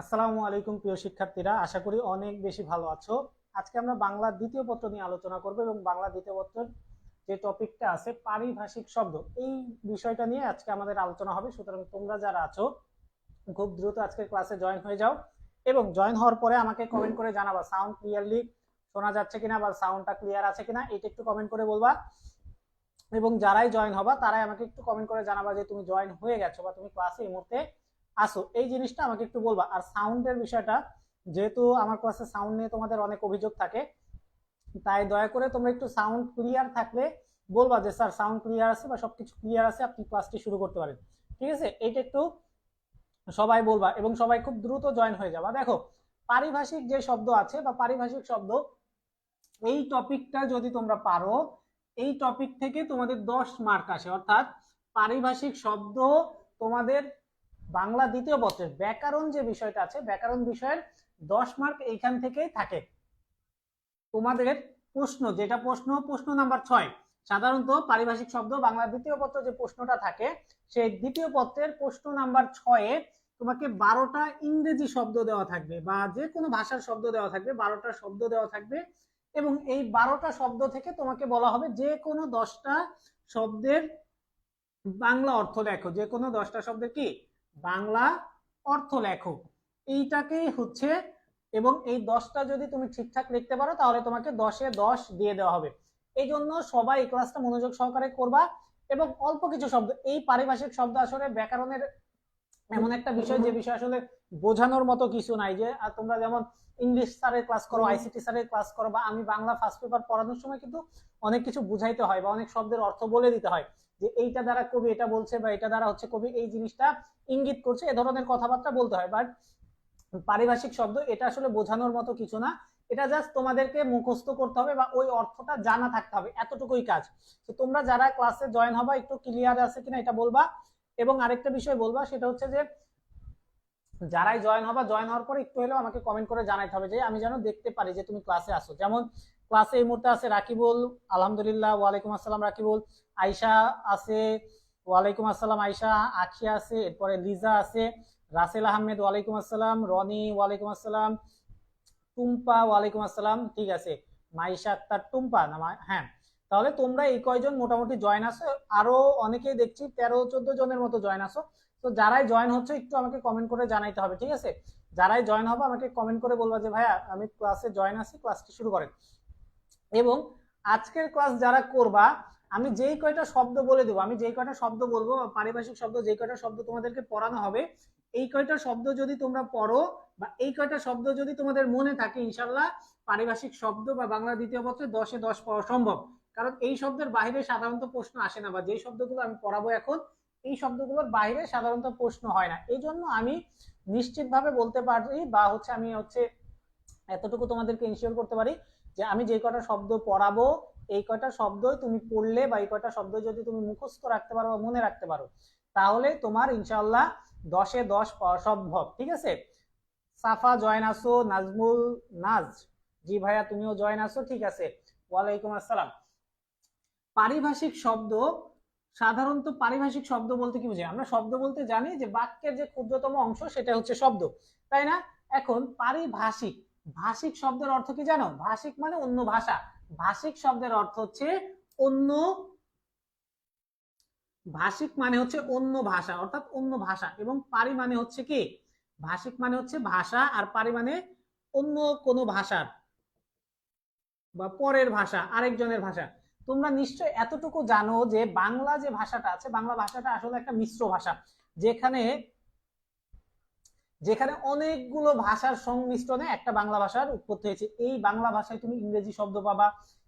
আসসালামু আলাইকুম প্রিয় শিক্ষার্থীরা, আশা করি অনেক বেশি ভালো আছো। আজকে আমরা বাংলা দ্বিতীয় পত্র নিয়ে আলোচনা করব এবং বাংলা দ্বিতীয় পত্রের যে টপিকটা আছে, পারিভাষিক শব্দ, এই বিষয়টা নিয়ে আজকে আমাদের আলোচনা হবে। সুতরাং তোমরা যারা আছো, খুব দ্রুত আজকের ক্লাসে জয়েন হয়ে যাও এবং জয়েন হওয়ার পরে আমাকে কমেন্ট করে জানাবা সাউন্ড ক্লিয়ারলি শোনা যাচ্ছে কিনা বা সাউন্ডটা ক্লিয়ার আছে কিনা, এটা একটু কমেন্ট করে বলবা। এবং যারাই জয়েন হবা, তারাই আমাকে একটু কমেন্ট করে জানাবা যে তুমি জয়েন হয়ে গেছো বা তুমি ক্লাসে এই মুহূর্তে আসো, এই জিনিসটা আমাকে একটু বলবা। আর সাউন্ডের বিষয়টা, যেহেতু আমার ক্লাসে সাউন্ড নিয়ে তোমাদের অনেক অভিযোগ থাকে, তাই দয়া করে তোমরা একটু সাউন্ড ক্লিয়ার থাকলে বলবা যে, স্যার সাউন্ড ক্লিয়ার আছে বা সবকিছু ক্লিয়ার আছে, আপনি ক্লাসটি শুরু করতে পারেন। ঠিক আছে? এইটা একটু সবাই বলবা এবং সবাই খুব দ্রুত জয়েন হয়ে যাবা। দেখো, পারিভাষিক যে শব্দ আছে বা পারিভাষিক শব্দ, এই টপিকটা যদি তোমরা পারো, এই টপিক থেকে তোমাদের দশ মার্ক আসে। অর্থাৎ পারিভাষিক শব্দ তোমাদের বাংলা দ্বিতীয় পত্রের ব্যাকরণ যে বিষয়টা আছে, ব্যাকরণ বিষয়ের দশ মার্ক এইখান থেকেই থাকে। তোমাদের প্রশ্ন, যেটা প্রশ্ন প্রশ্ন নাম্বার ছয়। সাধারণত পারিভাষিক শব্দ, বাংলা দ্বিতীয় পত্র যে প্রশ্নটা থাকে, সেই দ্বিতীয় পত্রের প্রশ্ন নাম্বার ছয়ে তোমাকে বারোটা ইংরেজি শব্দ দেওয়া থাকবে বা যে কোনো ভাষার শব্দ দেওয়া থাকবে, বারোটা শব্দ দেওয়া থাকবে এবং এই বারোটা শব্দ থেকে তোমাকে বলা হবে যে কোনো দশটা শব্দের বাংলা অর্থ লেখো। যে কোনো দশটা শব্দের কি? বাংলা অর্থ লেখো এইটাকেই হচ্ছে এবং এই দশটা যদি তুমি ঠিকঠাক লিখতে পারো তাহলে তোমাকে দশে দশ দিয়ে দেওয়া হবে। এই জন্য সবাই এই ক্লাসটা মনোযোগ সহকারে করবা এবং অল্প কিছু শব্দ এই পারিভাষিক শব্দ আসলে ব্যাকরণের এমন একটা বিষয় যে বিষয় আসলে বোঝানোর মতো কিছু নাই যে আর তোমরা যেমন ইংলিশ স্যারের ক্লাস করো আইসিটি স্যারের ক্লাস করো বা আমি বাংলা ফার্স্ট পেপার পড়ানোর সময় কিন্তু অনেক কিছু বুঝাইতে হয় বা অনেক শব্দের অর্থ বলে দিতে হয়। যে এইটা দ্বারা কবি এটা বলছে বা এটা দ্বারা হচ্ছে কবি এই জিনিসটা ইঙ্গিত করছে, এ ধরনের কথাবার্তা বলতে হয়। বাট পারিভাষিক শব্দ এটা আসলে বোঝানোর মতো কিছু না। এটা জাস্ট তোমাদেরকে মুখস্থ করতে হবে বা ওই অর্থটা জানা থাকতে হবে, এতটুকুই কাজ। তো তোমরা যারা ক্লাসে জয়েন হবা, একটু ক্লিয়ার আছে কিনা এটা বলবা। এবং আরেকটা বিষয় বলবা, সেটা হচ্ছে যে যারাই জয়েন হবা জয়েন হওয়ার পর একটু হলেও আমাকে কমেন্ট করে জানাইতে হবে যে আমি যেন দেখতে পারি যে তুমি ক্লাসে আসো যেমন ক্লাসে এই মুহূর্তে আছে রাকিবুল, আলহামদুলিল্লাহ, ওয়ালাইকুম আসসালাম রাকিবুল। আয়শা আছে, ওয়ালাইকুম আসসালাম আয়শা। আখিয়া আছে, এরপরে লিজা আছে, রাসেল আহমেদ, ওয়ালাইকুম আসসালাম। রনি, ওয়ালাইকুম আসসালাম। টুম্পা, ওয়ালাইকুম আসসালাম। ঠিক আছে। মাইশা আক্তার, টুম্পা না হ্যাঁ। তাহলে তোমরা এই কয়জন মোটামুটি জয়েন আসো আরও অনেকেই দেখছি তেরো, চোদ্দ জনের মতো জয়েন আসো তো যারাই জয়েন হচ্ছে, একটু আমাকে কমেন্ট করে জানাইতে হবে, ঠিক আছে? যারাই জয়েন হবে, আমাকে কমেন্ট করে বলবা যে, ভাইয়া, আমি ক্লাসে জয়েন আছি ক্লাসটি শুরু করেন? এবং আজকের ক্লাস যারা করবা, আমি যেই কয়টা শব্দ বলে দেবো, আমি যেই কয়টা শব্দ বলব, পারিভাষিক শব্দ, যেই কয়টা শব্দ তোমাদেরকে পড়ানো হবে, এই কয়টা শব্দ যদি তোমরা পড়ো বা এই কয়টা শব্দ যদি তোমাদের মনে থাকে ইনশাল্লাহ পারিভাষিক শব্দ বা বাংলা দ্বিতীয় পত্রে দশে দশ পাওয়া সম্ভব। কারণ এই শব্দের বাইরে সাধারণত প্রশ্ন আসে না বা যেই শব্দগুলো আমি পড়াবো এখন, এই শব্দগুলোর বাইরে সাধারণত প্রশ্ন হয় না। এই জন্য আমি নিশ্চিতভাবে বলতে পারি বা হচ্ছে আমি হচ্ছে এতটুকু তোমাদেরকে ইনশিওর করতে পারি যে আমি যে কটা শব্দ পড়াবো, এই কটা শব্দ তুমি পড়লে বা এই কটা শব্দ যদি তুমি মুখস্থ রাখতে পারো বা মনে রাখতে পারো, তাহলে তোমার ইনশাল্লাহ দশে দশ পাওয়া সম্ভব, ঠিক আছে? সাফা জয়েন আসো নাজমুল নাজ। জি ভাইয়া, তুমিও জয়েন আসো ঠিক আছে। ওয়ালাইকুম আসসালাম। পারিভাষিক শব্দ, সাধারণত পারিভাষিক শব্দ বলতে কি বুঝি আমরা শব্দ বলতে জানি যে বাক্যের যে ক্ষুদ্রতম অংশ সেটা হচ্ছে শব্দ, তাই না? এখন পারিভাষিক ভাষিক শব্দের অর্থ কি জানো? ভাষিক মানে অন্য ভাষা। ভাষিক শব্দের অর্থ হচ্ছে অন্য, ভাষিক মানে হচ্ছে অন্য ভাষা, অর্থাৎ অন্য ভাষা। এবং পারি মানে হচ্ছে কি? ভাষিক মানে হচ্ছে ভাষা, আর পারি মানে অন্য কোনো ভাষার বা পরের ভাষা, আরেকজনের ভাষা। তোমরা নিশ্চয় এতটুকু জানো যে বাংলা যে ভাষাটা আছে, বাংলা ভাষাটা আসলে একটা মিশ্র ভাষা, যেখানে যেখানে অনেকগুলো ভাষার সংমিশ্রণে একটা বাংলা ভাষার উৎপত্তি হয়েছে। এই বাংলা ভাষায় তুমি ইংরেজি শব্দ পাবা,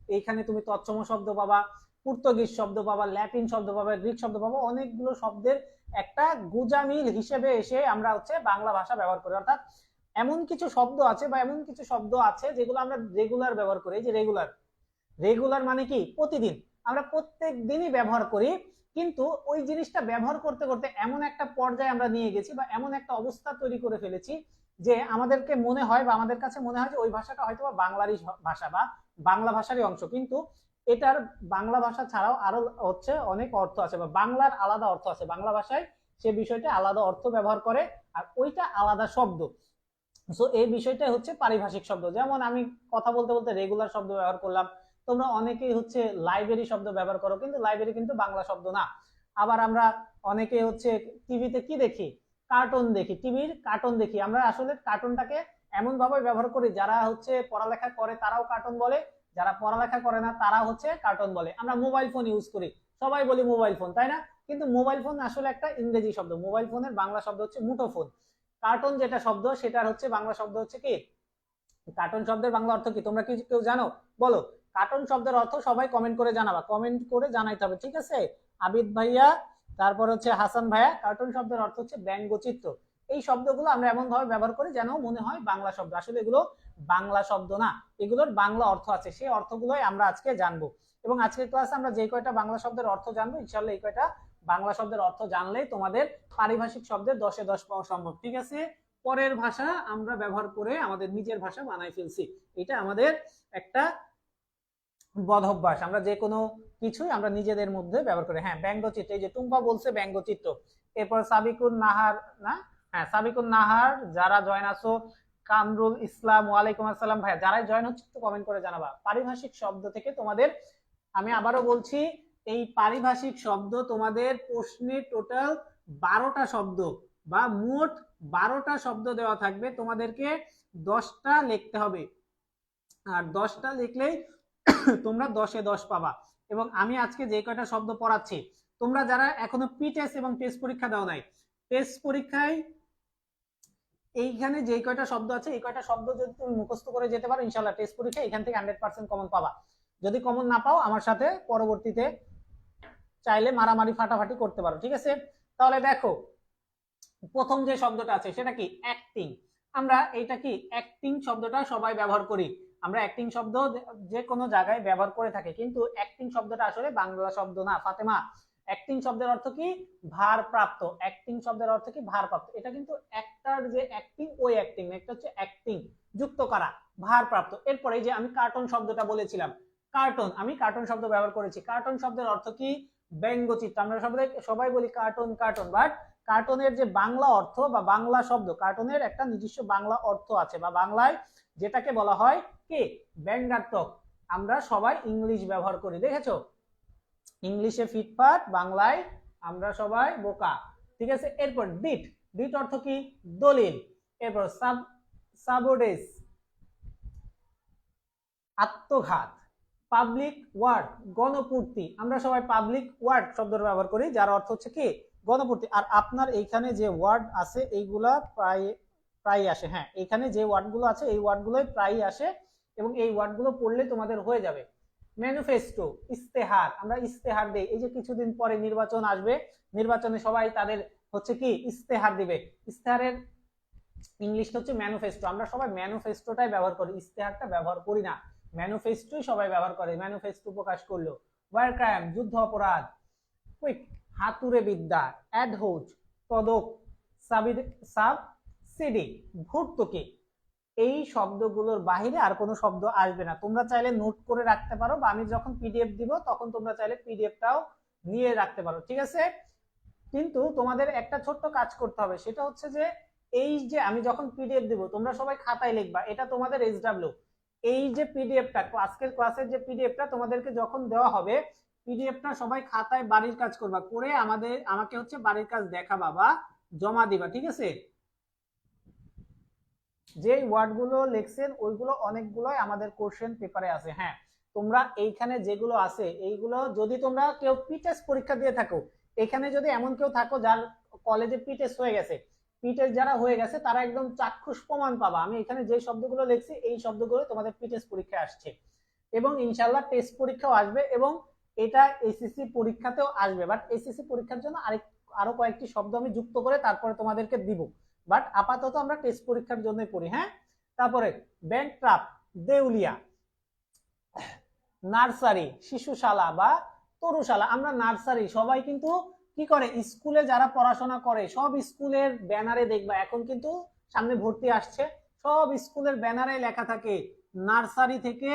এইখানে তুমি তৎসম শব্দ পাবা, পর্তুগিজ শব্দ পাবা, ল্যাটিন শব্দ পাবা, গ্রিক শব্দ পাবা, অনেকগুলো শব্দের একটা গুজামিল হিসেবে এসে আমরা হচ্ছে বাংলা ভাষা ব্যবহার করি। অর্থাৎ এমন কিছু শব্দ আছে বা এমন কিছু শব্দ আছে যেগুলো আমরা রেগুলার ব্যবহার করি যে রেগুলার রেগুলার মানে কি? প্রতিদিন। আমরা প্রত্যেক দিনই ব্যবহার করি, কিন্তু ওই জিনিসটা ব্যবহার করতে করতে এমন একটা পর্যায়ে আমরা নিয়ে গেছি বা এমন একটা অবস্থা তৈরি করে ফেলেছি যে আমাদেরকে মনে হয় বা আমাদের কাছে মনে হয় যে ওই ভাষাটা হয়তো বা বাংলারই ভাষা বা বাংলা ভাষারই অংশ। কিন্তু এটার বাংলা ভাষা ছাড়াও আরও হচ্ছে অনেক অর্থ আছে বা বাংলার আলাদা অর্থ আছে। বাংলা ভাষায় সে বিষয়টা আলাদা অর্থ ব্যবহার করে আর ওইটা আলাদা শব্দ। সো এই বিষয়টা হচ্ছে পারিভাষিক শব্দ। যেমন আমি কথা বলতে বলতে রেগুলার শব্দ ব্যবহার করলাম তোমরা অনেকেই হচ্ছে লাইব্রেরি শব্দ ব্যবহার করো, কিন্তু লাইব্রেরি কিন্তু বাংলা শব্দ না। আবার আমরা অনেকে হচ্ছে টিভিতে কি দেখি? কার্টুন দেখি টিভির কার্টুন দেখি। আমরা আসলে কার্টুনটাকে এমন ভাবে ব্যবহার করি, যারা হচ্ছে পড়ালেখা করে তারাও কার্টুন বলে, যারা পড়ালেখা করে না তারা হচ্ছে কার্টুন বলে। আমরা মোবাইল ফোন ইউজ করি, সবাই বলি মোবাইল ফোন তাই না? কিন্তু মোবাইল ফোন আসলে একটা ইংরেজি শব্দ মোবাইল ফোনের বাংলা শব্দ হচ্ছে মুঠো ফোন কার্টুন যেটা শব্দ, সেটার হচ্ছে বাংলা শব্দ হচ্ছে কি? কার্টুন শব্দের বাংলা অর্থ কি? তোমরা কি কেউ জানো? বলো। কার্টুন শব্দের অর্থ সবাই কমেন্ট করে জানাবা। কমেন্ট করে জানাইতে হবে, ঠিক আছে? আবিদ ভাইয়া, তারপর হচ্ছে হাসান ভাইয়া, কার্টুন শব্দের অর্থ হচ্ছে ব্যঙ্গচিত্র। এই শব্দগুলো আমরা এমন ভাবে ব্যবহার করি যেন মনে হয় বাংলা শব্দ। আসলে এগুলো বাংলা শব্দ না, এগুলোর বাংলা অর্থ আছে, সেই অর্থগুলোই আমরা আজকে জানব। এবং আজকের ক্লাসে আমরা যে কয়টা বাংলা শব্দের অর্থ জানব ইনশাল্লাহ এই কয়টা বাংলা শব্দের অর্থ জানলেই তোমাদের পারিভাষিক শব্দের দশে দশ পাওয়া সম্ভব, ঠিক আছে? পরের ভাষা আমরা ব্যবহার করে আমাদের নিজের ভাষা বানাই ফেলছি। এটা আমাদের একটা বদ অভ্যাস। আমরা যে কোনো কিছুই আমরা নিজেদের মধ্যে ব্যবহার করি। হ্যাঁ ব্যঙ্গচিত্র। এই যে টুম্পা বলছে ব্যঙ্গচিত্র। এরপর সাবিকুন নাহার, না? হ্যাঁ সাবিকুন নাহার, যারা জয়েন আছো, কামরুল ইসলাম, ওয়ালাইকুম আসসালাম ভাইয়া। যারাই জয়েন হচ্ছে, একটু কমেন্ট করে জানাবা। পারিভাষিক শব্দ থেকে তোমাদের, আমি আবারও বলছি, এই পারিভাষিক শব্দ তোমাদের প্রশ্নে টোটাল বারোটা শব্দ বা মোট বারোটা শব্দ দেওয়া থাকবে। তোমাদেরকে দশটা লিখতে হবে। আর দশটা লিখলেই তোমরা দশে দশ পাবা। এবং আমি আজকে যে কয়টা শব্দ পড়াচ্ছি, তোমরা যারা এখনও পি টেস্ট এবং টেস্ট পরীক্ষা দাও নাই টেস্ট পরীক্ষায় এইখানে যে কয়টা শব্দ আছে, এই কয়টা শব্দ যদি তুমি মুখস্থ করে যেতে পারো ইনশাল্লাহ টেস্ট পরীক্ষা এখান থেকে হান্ড্রেড পার্সেন্ট কমন পাবা। যদি কমন না পাও, আমার সাথে পরবর্তীতে চাইলে মারামারি ফাটাফাটি করতে পারো, ঠিক আছে? তাহলে দেখো, প্রথম যে শব্দটা আছে, সেটা কি? অ্যাক্টিং আমরা এইটা কি? অ্যাক্টিং শব্দটা সবাই ব্যবহার করি। আমরা অ্যাক্টিং শব্দ যে কোনো জায়গায় ব্যবহার করে থাকি, কিন্তু অ্যাক্টিং শব্দটা আসলে বাংলা শব্দ না, ফাতেমা। অ্যাক্টিং শব্দের অর্থ কি? ভারপ্রাপ্ত। অ্যাক্টিং শব্দের অর্থ কি? ভারপ্রাপ্ত। এটা কিন্তু একটার যে অ্যাক্টিং ওই অ্যাক্টিং একটা হচ্ছে অ্যাক্টিং যুক্ত করা, ভারপ্রাপ্ত। এরপরে যে আমি কার্টুন শব্দটা বলেছিলাম কার্টুন আমি কার্টুন শব্দ ব্যবহার করেছি। কার্টুন শব্দের অর্থ কি? ব্যঙ্গচিত্র। আমরা সবাই সবাই বলি কার্টুন কার্টুন বাট কার্টুনের যে বাংলা অর্থ বা বাংলা শব্দ কার্টুনের একটা নিজস্ব বাংলা অর্থ আছে বা বাংলায় যেটাকে বলা হয় কি? ব্যঙ্গাত্মক। আমরা সবাই ইংলিশ ব্যবহার করি, দেখেছ? ইংলিশে ফিটফাট, বাংলায় আমরা সবাই বোকা। ঠিক আছে, এরপর ডিট। ডিট অর্থ কি? দলিল। এরপর সাব সাবোডেস আত্মঘাত। পাবলিক ওয়ার্ড, গণপূর্তি। আমরা সবাই পাবলিক ওয়ার্ড শব্দটা ব্যবহার করি, যার অর্থ হচ্ছে কি? গণপূর্তি। আর আপনার এইখানে যে ওয়ার্ড আছে, এইগুলা প্রায় প্রায় আসে। হ্যাঁ এখানে যে ওয়ার্ডগুলো আছে, এই ওয়ার্ডগুলোই প্রায় আসে এবং এই ওয়ার্ডগুলো পড়লে তোমাদের হয়ে যাবে। ম্যানিফেস্টো ইস্তেহার আমরা ইস্তেহার দেই। এই যে কিছুদিন পরে নির্বাচন আসবে, নির্বাচনে সবাই তাদের হচ্ছে কি? ইস্তেহার দিবে। ইস্তেহারের ইংলিশটা হচ্ছে ম্যানিফেস্টো আমরা সবাই ম্যানিফেস্টোটাই ব্যবহার করি ইস্তেহারটা ব্যবহার করি না। ম্যানিফেস্টোই সবাই ব্যবহার করে। ম্যানিফেস্টো প্রকাশ করল। ওয়ার ক্রাইম যুদ্ধ অপরাধ। কুইক হাতুরে বিদ্যা অ্যাডহোজ তদক সাবিদ সাব, সিডি ভর্তুকি এই শব্দগুলোর বাহিরে আর কোনো শব্দ আসবে না। তোমরা চাইলে নোট করে রাখতে পারো বা আমি যখন পিডিএফ দিব, তখন তোমরা চাইলে পিডিএফটাও নিয়ে রাখতে পারো, ঠিক আছে? কিন্তু তোমাদের একটা ছোট্ট কাজ করতে হবে, সেটা হচ্ছে যে এই যে আমি যখন পিডিএফ দিব, তোমরা সবাই খাতায় লিখবা, এটা তোমাদের এইচডাব্লিউ এই যে পিডিএফটা আজকের ক্লাসের যে পিডিএফটা তোমাদেরকে যখন দেওয়া হবে পিডিএফটা সবাই খাতায় বাড়ির কাজ করবা, করে আমাদের, আমাকে হচ্ছে বাড়ির কাজ দেখাবা বা জমা দিবা, ঠিক আছে? যে ওয়ার্ডগুলো লিখছেন, ওইগুলো অনেকগুলোই আমাদের কোশ্চেন পেপারে আছে। হ্যাঁ তোমরা এইখানে যেগুলো আছে, এইগুলো যদি তোমরা কেউ পিটেস্ট পরীক্ষা দিয়ে থাকো, এখানে যদি এমন কেউ থাকো যার কলেজে পিটেস্ট হয়ে গেছে পিটেস্ট যারা হয়ে গেছে, তারা একদম চাক্ষুষ প্রমাণ পাবা। আমি এখানে যে শব্দগুলো লিখছি, এই শব্দগুলো তোমাদের পিটেস্ট পরীক্ষায় আসছে। এবং ইনশাল্লাহ টেস্ট পরীক্ষাও আসবে এবং এটা এসএসসি পরীক্ষাতেও আসবে। বাট এসএসসি পরীক্ষার জন্য আরেক, আরও কয়েকটি শব্দ আমি যুক্ত করে তারপরে তোমাদেরকে দিব। বাট আপাতত আমরা টেস্ট পরীক্ষার জন্য পড়ি হ্যাঁ? তারপরে ব্যাংক ট্রাপ দেউলিয়া নার্সারি শিশুশালা বা তরুশালা, আমরা নার্সারি সবাই কিন্তু কি করে? স্কুলে যারা পড়াশোনা করে, সব স্কুলের ব্যানারে দেখবা, এখন কিন্তু সামনে ভর্তি আসছে। সব স্কুলের ব্যানারে লেখা থাকে নার্সারি থেকে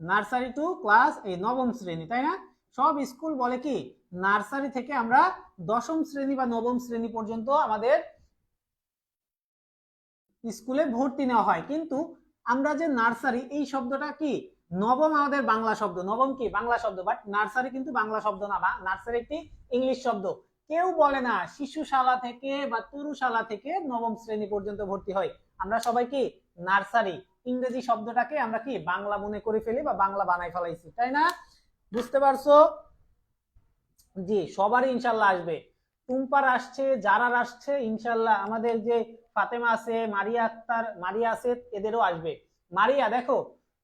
নার্সারি টু ক্লাস এই নবম শ্রেণি, তাই না? সব স্কুল বলে কি, নার্সারি থেকে আমরা দশম শ্রেণি বা নবম শ্রেণি পর্যন্ত আমাদের স্কুলে ভর্তি নেওয়া হয়। কিন্তু আমরা যে নার্সারি, এই শব্দটা কি? নবম আমাদের বাংলা শব্দ। নবম কি? বাংলা শব্দ। বাট নার্সারি কিন্তু বাংলা শব্দ না, বা নার্সারি একটি ইংলিশ শব্দ। কেউ বলে না, শিশুশালা থেকে বা তরুশালা থেকে নবম শ্রেণি পর্যন্ত ভর্তি হয়। আমরা সবাই কি? নার্সারি। ইংরেজি শব্দটাকে আমরা কি? বাংলা মনে করে ফেলি বা বাংলা বানাই ফেলাইছি। তাই না? বুঝতে পারছ? জি, সবারই ইনশাল্লাহ আসবে। টুম্পার আসছে যারা আসছে, ইনশাল্লাহ আমাদের যে ফাতেমা আছে, মারিয়া আক্তার, মারিয়া আছে এদেরও আসবে। মারিয়া, দেখো,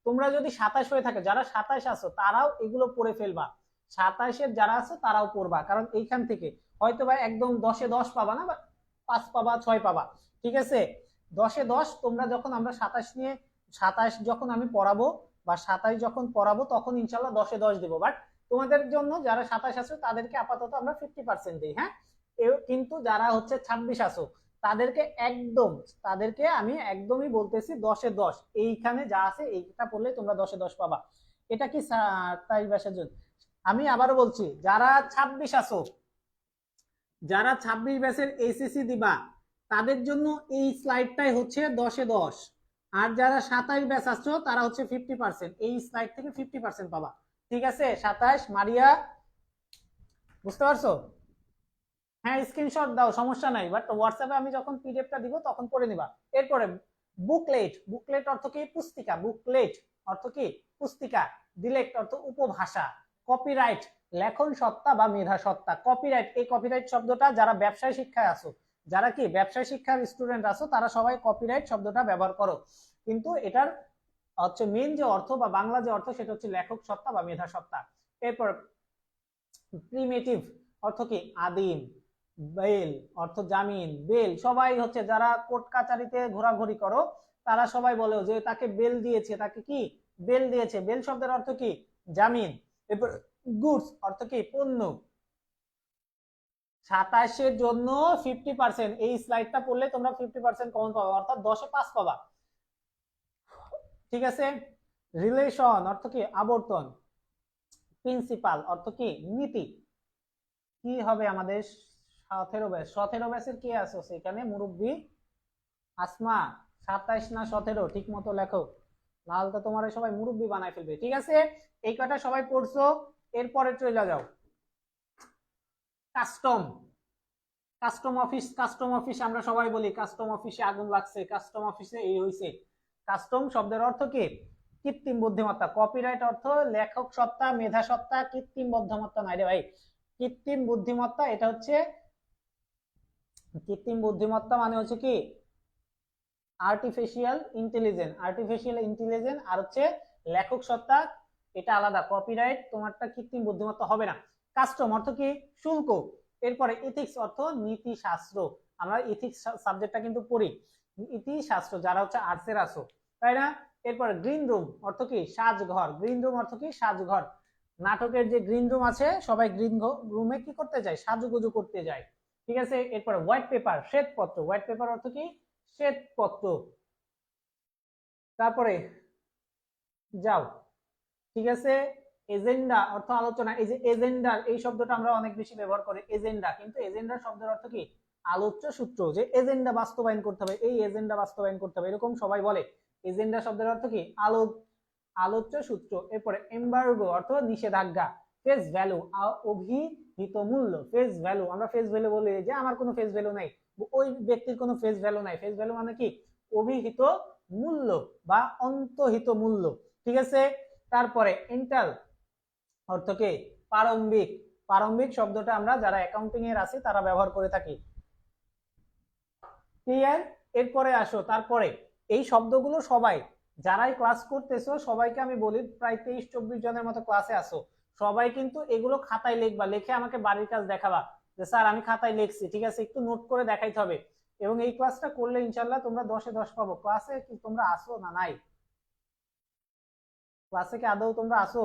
তোমরা যদি সাতাশ হয়ে থাকে, যারা সাতাশ আছো, তারাও এগুলো পড়ে ফেলবা। সাতাশের যারা আছো, তারাও পড়বা। কারণ এইখান থেকে হয়তো বা একদম দশে দশ পাবা না, বা পাঁচ পাবা, ছয় পাবা। ঠিক আছে? দশে দশ তোমরা যখন আমরা সাতাশ নিয়ে, সাতাশ যখন আমি পড়াবো বা সাতাশ যখন পড়াবো, তখন ইনশাল্লাহ দশে দশ দেবো। বাট তোমাদের জন্য যারা সাতাশ আছো, তাদেরকে আপাতত আমরা ফিফটি পার্সেন্ট দিই হ্যাঁ? কিন্তু যারা হচ্ছে ছাব্বিশ আছো, তাদেরকে একদম, তাদেরকে আমি একদমই বলতেছি দশে দশ। এইখানে যা আছে, এইটা পড়লে তোমরা দশে দশ পাবা। এটা কি তাই ব্যাসের জন্য আমি আবারও বলছি, যারা ছাব্বিশ আছো, যারা ছাব্বিশ ব্যাসের এসএসসি দিবা, তাদের জন্য এই স্লাইডটাই হচ্ছে দশে দশ। আর যারা সাতাশ ব্যাচ আসছো তারা হচ্ছে ফিফটি পার্সেন্ট এই স্লাইড থেকে ফিফটি পার্সেন্ট পাবা। ঠিক আছে? সাতাশ, মারিয়া, বুঝতে পারছ? হ্যাঁ স্ক্রিনশট দাও, সমস্যা নাই। বাট হোয়াটসঅ্যাপে আমি যখন পিডিএফটা দিব, তখন পড়ে নিবা। এরপরে বুকলেট বুকলেট অর্থ কি? পুস্তিকা। বুকলেট অর্থ কি? পুস্তিকা। ডিলেক্ট অর্থ উপভাষা। কপিরাইট লেখন সত্তা বা মেধা সত্তা। কপিরাইট এই কপিরাইট শব্দটা যারা ব্যবসায় শিক্ষায় আসো যারা কি ব্যবসায় শিক্ষার স্টুডেন্ট আছো, তারা সবাই কপিরাইট শব্দটা ব্যবহার করো। কিন্তু এটার হচ্ছে মেন যে অর্থ বা বাংলা যে অর্থ, সেটা হচ্ছে লেখক সত্তা বা মেধা সত্তা। এরপর প্রিমেটিভ অর্থ কি? আদিম, বেল, অর্থ জামিন, বেল। সবাই হচ্ছে যারা কোর্ট কাচারিতে ঘোরাঘুরি করো, তারা সবাই বলে যে তাকে বেল দিয়েছে, তাকে কি? বেল দিয়েছে। বেল শব্দের অর্থ কি? জামিন। এরপর গুডস অর্থ কি? পণ্য। সাতাশের জন্য ফিফটি পার্সেন্ট এই স্লাইডটা পড়লে তোমরা ফিফটি পার্সেন্ট কমন পাবা, অর্থাৎ দশে পাস পাবা। ঠিক আছে? রিলেশন অর্থ কি? আবর্তন। প্রিন্সিপাল অর্থ কি? নীতি। কি হবে আমাদের? সতেরো ব্যাস সতেরো ব্যাসের কি আছে? সেখানে মুরব্বী আসমা সাতাইশ না সতেরো? ঠিক মতো লেখো। নাহলে তো তোমার সবাই মুরব্বী বানায় ফেলবে। ঠিক আছে? এই কটা সবাই পড়ছো, এরপরে চলে যাও। Custom custom office custom office আমরা সবাই বলি, কাস্টম অফিসে আগুন লাগছে, কাস্টম অফিসে এই হইছে। কাস্টম শব্দের অর্থ কি? কৃত্রিম বুদ্ধিমত্তা কপিরাইট অর্থ লেখক সত্তা, মেধা সত্তা, কৃত্রিম বুদ্ধিমত্তা নাই রে ভাই। কৃত্রিম বুদ্ধিমত্তা এটা হচ্ছে, কৃত্রিম বুদ্ধিমত্তা মানে হচ্ছে কি? আর্টিফিশিয়াল ইন্টেলিজেন্স আর্টিফিশিয়াল ইন্টেলিজেন্স আর হচ্ছে লেখক সত্তা, এটা আলাদা। কপিরাইট তোমারটা কৃত্রিম বুদ্ধিমত্তা হবে না। কাস্টম অর্থ কি? শুল্ক। এরপরে ইথিক্স অর্থ নীতিশাস্ত্র। আমরা ইথিক্স সাবজেক্টটা কিন্তু পড়ি। ইতিশাস্ত্র যারা হচ্ছে আর্টসের আসো তাই না? এরপরে গ্রিন রুম অর্থ কি? সাজঘর। গ্রিন রুম অর্থ কি? সাজঘর। নাটকের যে গ্রিন রুম আছে, সবাই গ্রিন রুমে কি করতে যায়? সাজুগুজু করতে যায়। ঠিক আছে? এরপরে হোয়াইট পেপার শ্বেতপত্র। হোয়াইট পেপার অর্থ কি? শ্বেতপত্র। তারপরে, যাও। ঠিক আছে? এজেন্ডা অর্থ আলোচনা, এই যে এজেন্ডার, এই শব্দটা আমরা অনেক বেশি ব্যবহার করি, এজেন্ডা। কিন্তু এজেন্ডার শব্দের অর্থ কি? আলোচ্য সূত্র, যে এজেন্ডা বাস্তবায়ন করতে হবে, এই এজেন্ডা বাস্তবায়ন করতে হবে। এরকম সবাই বলে। এজেন্ডা শব্দের অর্থ কি? আলো, আলোচ্য সূত্র, এরপরে এম্বার্গো অর্থ নিষেধাজ্ঞা ফেস ভ্যালু অভিহিত মূল্য ফেস ভ্যালু আমরা ফেস ভ্যালু বলি যে আমার কোনো ফেস ভ্যালু নাই, ওই ব্যক্তির কোনো ফেস ভ্যালু নাই। ফেস ভ্যালু মানে কি? অভিহিত মূল্য বা অন্তহিত মূল্য। ঠিক আছে? তারপরে ইন্টাল অর্থ কি? প্রারম্ভিক। প্রারম্ভিক শব্দটা আমরা যারা অ্যাকাউন্টিং এর আছি, তারা ব্যবহার করে থাকি। ক্লিয়ার এরপরে আসো, তারপরে। এই শব্দগুলো সবাই, যারাই ক্লাস করতেছো, সবাইকে আমি বলি, প্রায় তেইশ, চব্বিশ জনের মতো ক্লাসে আসো। সবাই কিন্তু এগুলো খাতায় লিখবা, লিখে আমাকে বাড়ির কাজ দেখাবা। যে, স্যার, আমি খাতায় লিখছি, ঠিক আছে? একটু নোট করে দেখাইতে হবে। এবং এই ক্লাসটা করলে ইনশাল্লাহ তোমরা দশে দশ পাবো। ক্লাসে কি তোমরা আসো না নাই? ক্লাসে কি আদৌ তোমরা আসো?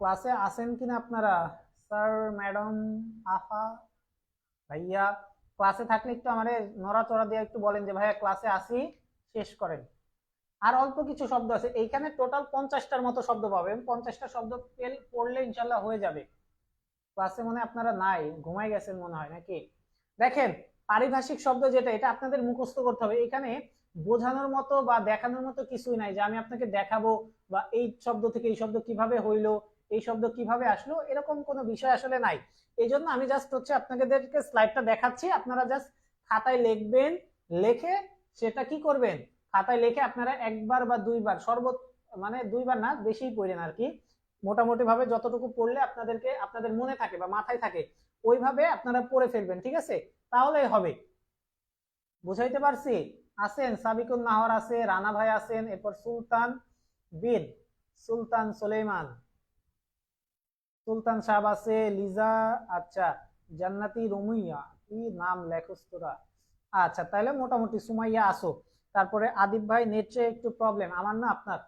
ক্লাসে আসেন কিনা আপনারা? স্যার, ম্যাডাম, আফা, ভাইয়া, ক্লাসে থাকলে একটু আমাদের নড়াচড়া দিয়ে একটু বলেন যে, ভাইয়া, ক্লাসে আসি, শেষ করেন। আর অল্প কিছু শব্দ আছে। এইখানে টোটাল পঞ্চাশটার মতো শব্দ পাবেন। পঞ্চাশটা শব্দ পড়লে ইনশাল্লাহ হয়ে যাবে। ক্লাসে মনে আপনারা নাই ঘুমাই গেছেন মনে হয় নাকি? দেখেন, পারিভাষিক শব্দ যেটা, এটা আপনাদের মুখস্থ করতে হবে। এখানে বোঝানোর মতো বা দেখানোর মতো কিছুই নাই যে, আমি আপনাকে দেখাবো বা এই শব্দ থেকে এই শব্দ কীভাবে হইল? এই শব্দ কীভাবে আসলো? এরকম কোনো বিষয় আসলে নাই। এই জন্য আমি জাস্ট হচ্ছে আপনাদেরকে স্লাইডটা দেখাচ্ছি। আপনারা জাস্ট খাতায় লিখবেন, লিখে সেটা কি করবেন? খাতায় লিখে আপনারা একবার বা দুইবার সর্ব মানে দুইবার না বেশি পড়েন আর কি। মোটামুটি ভাবে যতটুকু পড়লে আপনাদেরকে, আপনাদের মনে থাকে বা মাথায় থাকে, ওইভাবে আপনারা পড়ে ফেলবেন, ঠিক আছে? তাহলেই হবে। বুঝাইতে পারছি? আছেন সাবিকুল নাহর আছে রানা ভাই আছেন এরপর সুলতান বিন, সুলতান সুলেমান সুলতান সাহেব আছে, লিজা আচ্ছা জান্নাতি রুমিয়া, কি নাম লেখস তোরা? আচ্ছা তাহলে মোটামুটি সুমাইয়া আসো। তারপরে আদিব ভাই, নেটে একটু প্রবলেম আমার না আপনার।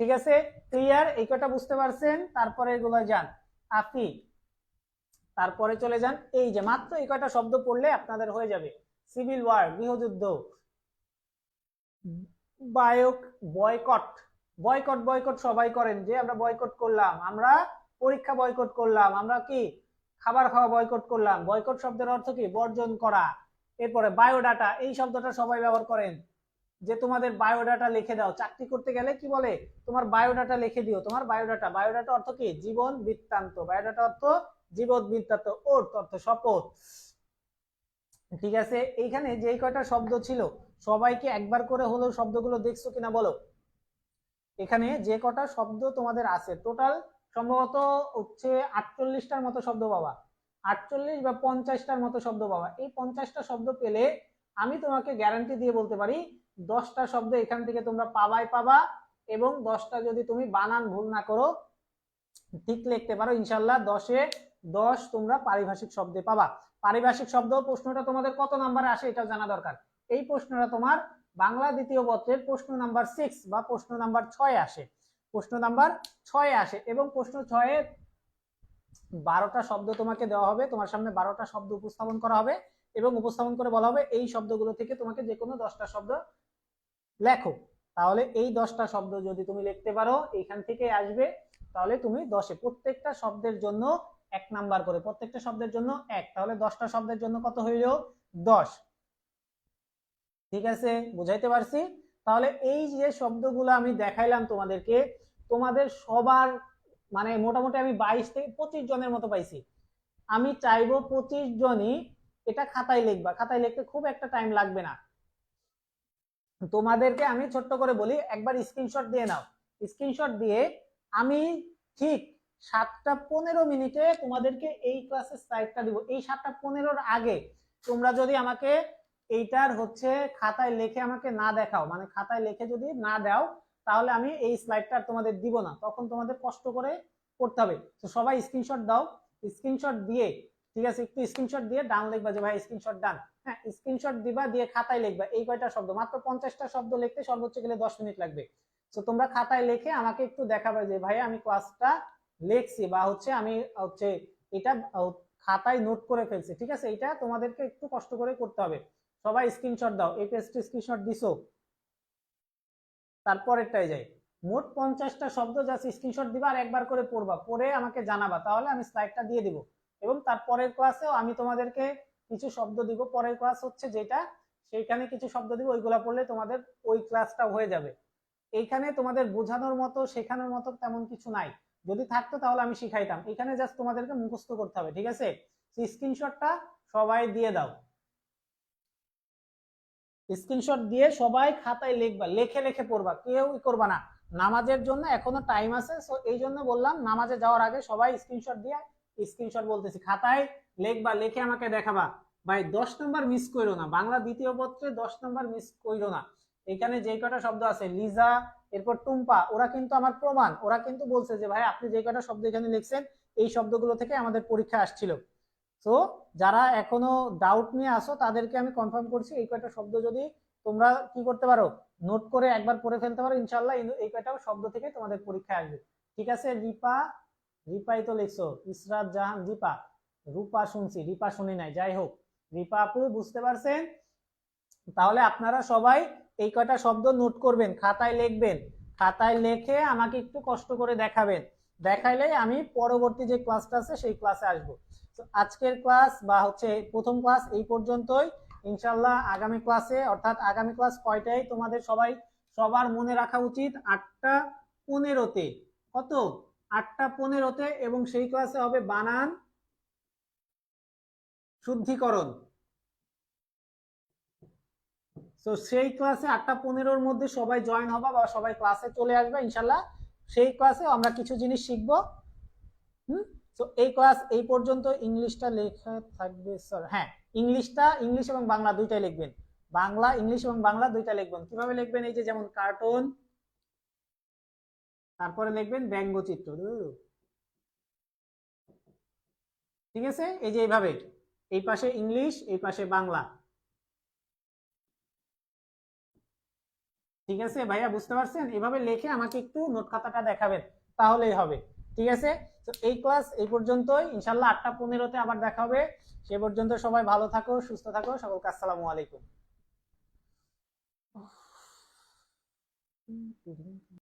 ঠিক আছে, ক্লিয়ার? এই কটা বুঝতে পারছেন? তারপরে এগুলো যান। আফি তারপরে চলে যান। এই যে, মাত্র এই কয়টা শব্দ পড়লে আপনাদের হয়ে যাবে। সিভিল ওয়ার, গৃহযুদ্ধ, বায়ক বয়কট। বয়কট বয়কট সবাই করেন যে, আমরা বয়কট করলাম। আমরা পরীক্ষা বয়কট করলাম, আমরা কি খাবার খাওয়া বয়কট করলাম? বয়কট শব্দের অর্থ কি? বর্জন করা। এরপরে বায়োডাটা এই শব্দটা সবাই ব্যবহার করেন। যে তোমাদের বায়োডাটা লিখে দাও। চাকরি করতে গেলে কি বলে? তোমার বায়োডাটা লিখে দিও। তোমার বায়োডাটা বায়োডাটা অর্থ কি? জীবন বৃত্তান্ত। বায়োডাটা অর্থ জীবন বৃত্তান্ত ওর অর্থ শপথ। ঠিক আছে? এইখানে যে কয়টা শব্দ ছিল, সবাইকে একবার করে হলেও শব্দগুলো দেখছ কিনা বলো? এখানে যে কটা শব্দ তোমাদের আছে টোটাল সম্ভবত হচ্ছে আটচল্লিশটার মতো শব্দ পাবা। আটচল্লিশ বা পঞ্চাশটার মতো শব্দ পাবা। এই পঞ্চাশটা শব্দ পেলে আমি তোমাকে গ্যারান্টি দিয়ে বলতে পারি, দশটা শব্দ এখান থেকে তোমরা পাবাই পাবা এবং দশটা যদি তুমি বানান ভুল না করো, ঠিক লিখতে পারো, ইনশাল্লাহ দশে দশ তোমরা পারিভাষিক শব্দে পাবা। পারিভাষিক শব্দ প্রশ্নটা তোমাদের কত নাম্বারে আসে এটা জানা দরকার। এই প্রশ্নটা তোমার বাংলা দ্বিতীয় পত্রের প্রশ্ন নাম্বার সিক্স বা প্রশ্ন নাম্বার ছয় আসে। প্রশ্ন নাম্বার ছয়ে আসে এবং প্রশ্ন ছয়ে বারোটা শব্দ তোমাকে দেওয়া হবে। তোমার সামনে বারোটা শব্দ উপস্থাপন করা হবে এবং উপস্থাপন করে বলা হবে এই শব্দগুলো থেকে তোমাকে যে কোনো দশটা শব্দ লেখো। তাহলে এই দশটা শব্দ যদি তুমি লিখতে পারো, এইখান থেকে আসবে, তাহলে তুমি দশে প্রত্যেকটা শব্দের জন্য এক নাম্বার করে, প্রত্যেকটা শব্দের জন্য এক। তাহলে দশটা শব্দের জন্য কত হইল? দশ। ঠিক আছে? বুঝাইতে পারছি? তাহলে এই যে শব্দগুলো আমি দেখাইলাম তোমাদেরকে, তোমাদের সবার মানে মোটামুটি আমি বাইশ থেকে পঁচিশ জনের মতো পাইছি। আমি চাইব পঁচিশ জনই এটা খাতায় লিখবা। খাতায় লিখতে খুব একটা টাইম লাগবে না। তোমাদেরকে আমি ছোট্ট করে বলি, একবার স্ক্রিনশট দিয়ে নাও। স্ক্রিনশট দিয়ে আমি ঠিক সাতটা পনেরো মিনিটে তোমাদেরকে এই ক্লাসের সাইটটা দিব। এই সাতটা পনেরোর আগে তোমরা যদি আমাকে এইটার হচ্ছে খাতায় লিখে আমাকে না দেখাও। মানে খাতায় লিখে যদি না দাও, তাহলে আমি এই স্লাইডটা তোমাদের দিব না। তখন তোমাদের কষ্ট করে করতে হবে। তো সবাই স্ক্রিনশট দাও। স্ক্রিনশট দিয়ে, ঠিক আছে? একটু স্ক্রিনশট দিয়ে ডান লিখবা যে, ভাই স্ক্রিনশট ডান। হ্যাঁ স্ক্রিনশট দিবা, দিয়ে খাতায় লিখবা। এই কয়টা শব্দ? মাত্র পঞ্চাশটা শব্দ লিখতে সর্বোচ্চ গেলে দশ মিনিট লাগবে। তো তোমরা খাতায় লিখে আমাকে একটু দেখাবে যে, ভাই, আমি ক্লাসটা লিখছি বা হচ্ছে আমি হচ্ছে এটা খাতায় নোট করে ফেলছি। ঠিক আছে? এটা তোমাদেরকে একটু কষ্ট করে করতে হবে। সবাই স্ক্রিনশট দাও, এই পেজটি স্ক্রিনশট দিছো। তারপরেরটাই যাই। মোট পঞ্চাশটা শব্দ জাস্ট স্ক্রিনশট দিবা আর একবার করে পড়বা, পড়ে আমাকে জানাবা। তাহলে আমি স্লাইডটা দিয়ে দিব। এবং তারপরের ক্লাসেও আমি তোমাদেরকে কিছু শব্দ দিব। পরের ক্লাস হচ্ছে যেটা, সেইখানে কিছু শব্দ দিব, ওইগুলা পড়লে তোমাদের ওই ক্লাসটা হয়ে যাবে। এইখানে তোমাদের বোঝানোর মতো, শেখানোর মতো তেমন কিছু নাই। যদি থাকতো তাহলে আমি শিখাইতাম। এখানে জাস্ট তোমাদেরকে মুখস্থ করতে হবে, ঠিক আছে? স্ক্রিনশটটা সবাই দিয়ে দাও। স্ক্রিনশট দিয়ে সবাই খাতায় লিখবা, লেখে লেখে পড়বা কেউ করবা না। নামাজের জন্য এখনও টাইম আছে সো এই জন্য বললাম, নামাজে যাওয়ার আগে সবাই স্ক্রিনশট দিয়ে স্ক্রিনশট বলতেছি। খাতায় লিখবা, লিখে আমাকে দেখাবা। ভাই, দশ নম্বর মিস করো না। বাংলা দ্বিতীয় পত্রে দশ নম্বর মিস করো না। এখানে যে কটা শব্দ আছে, লিজা, এরপর টুম্পা, ওরা কিন্তু আমার প্রমাণ। ওরা কিন্তু বলছে যে, ভাই, আপনি যে কটা শব্দ এখানে লিখছেন, এই শব্দগুলো থেকে আমাদের পরীক্ষা আসছিল। তো যারা এখনও ডাউট নিয়ে আসো তাদেরকে আমি কনফার্ম করছি, এই কয়টা শব্দ যদি তোমরা কি করতে পারো নোট করে একবার পড়ে ফেলতে পারো ইনশাল্লাহ এই কয়টা শব্দ থেকে তোমাদের পরীক্ষা আসবে। ঠিক আছে, রিপা, রিপাই তো লিখছো, ইসরাত জাহান, রিপা। রূপা শুনছি, রিপা শুনি নাই, যাই হোক। রিপা আপু বুঝতে পারছেন? তাহলে আপনারা সবাই এই কয়টা শব্দ নোট করবেন, খাতায় লিখবেন। খাতায় লেখে আমাকে একটু কষ্ট করে দেখাবেন। দেখাইলে আমি পরবর্তী যে ক্লাসটা আছে, সেই ক্লাসে আসব। তো আজকের ক্লাস বা হচ্ছে প্রথম ক্লাস এই পর্যন্তই। ইনশাল্লাহ আগামী ক্লাসে, অর্থাৎ আগামী ক্লাস কয়টায় তোমাদের সবাই সবার মনে রাখা উচিত? আটটা পনেরোতে। কত? আটটা পনেরোতে এবং সেই ক্লাসে হবে বানান শুদ্ধিকরণ। তো সেই ক্লাসে আটটা পনেরোর মধ্যে সবাই জয়েন হবা বা সবাই ক্লাসে চলে আসবে ইনশাল্লাহ সেই ক্লাসে আমরা কিছু জিনিস শিখব। হুম? তো এই ক্লাস এই পর্যন্ত ইংলিশটা লেখা থাকবে স্যার হ্যাঁ ইংলিশটা, ইংলিশ এবং বাংলা দুইটাই লিখবেন। বাংলা, ইংলিশ এবং বাংলা দুইটা লিখবেন। কীভাবে লিখবেন? এই যে যেমন কার্টুন তারপরে লিখবেন ব্যঙ্গচিত্র। ঠিক আছে? এই যে এইভাবে। এই পাশে ইংলিশ, এই পাশে বাংলা। ঠিক আছে? ভাইয়া, বুঝতে পারছেন? এভাবে লিখে আমাকে একটু নোট খাতাটা দেখাবেন, তাহলেই হবে। ঠিক আছে? তো এই ক্লাস এই পর্যন্তই। ইনশাল্লাহ আটটা পনেরোতে আবার দেখা হবে। সে পর্যন্ত সবাই ভালো থাকো, সুস্থ থাকো। সকলকে আসসালামু আলাইকুম।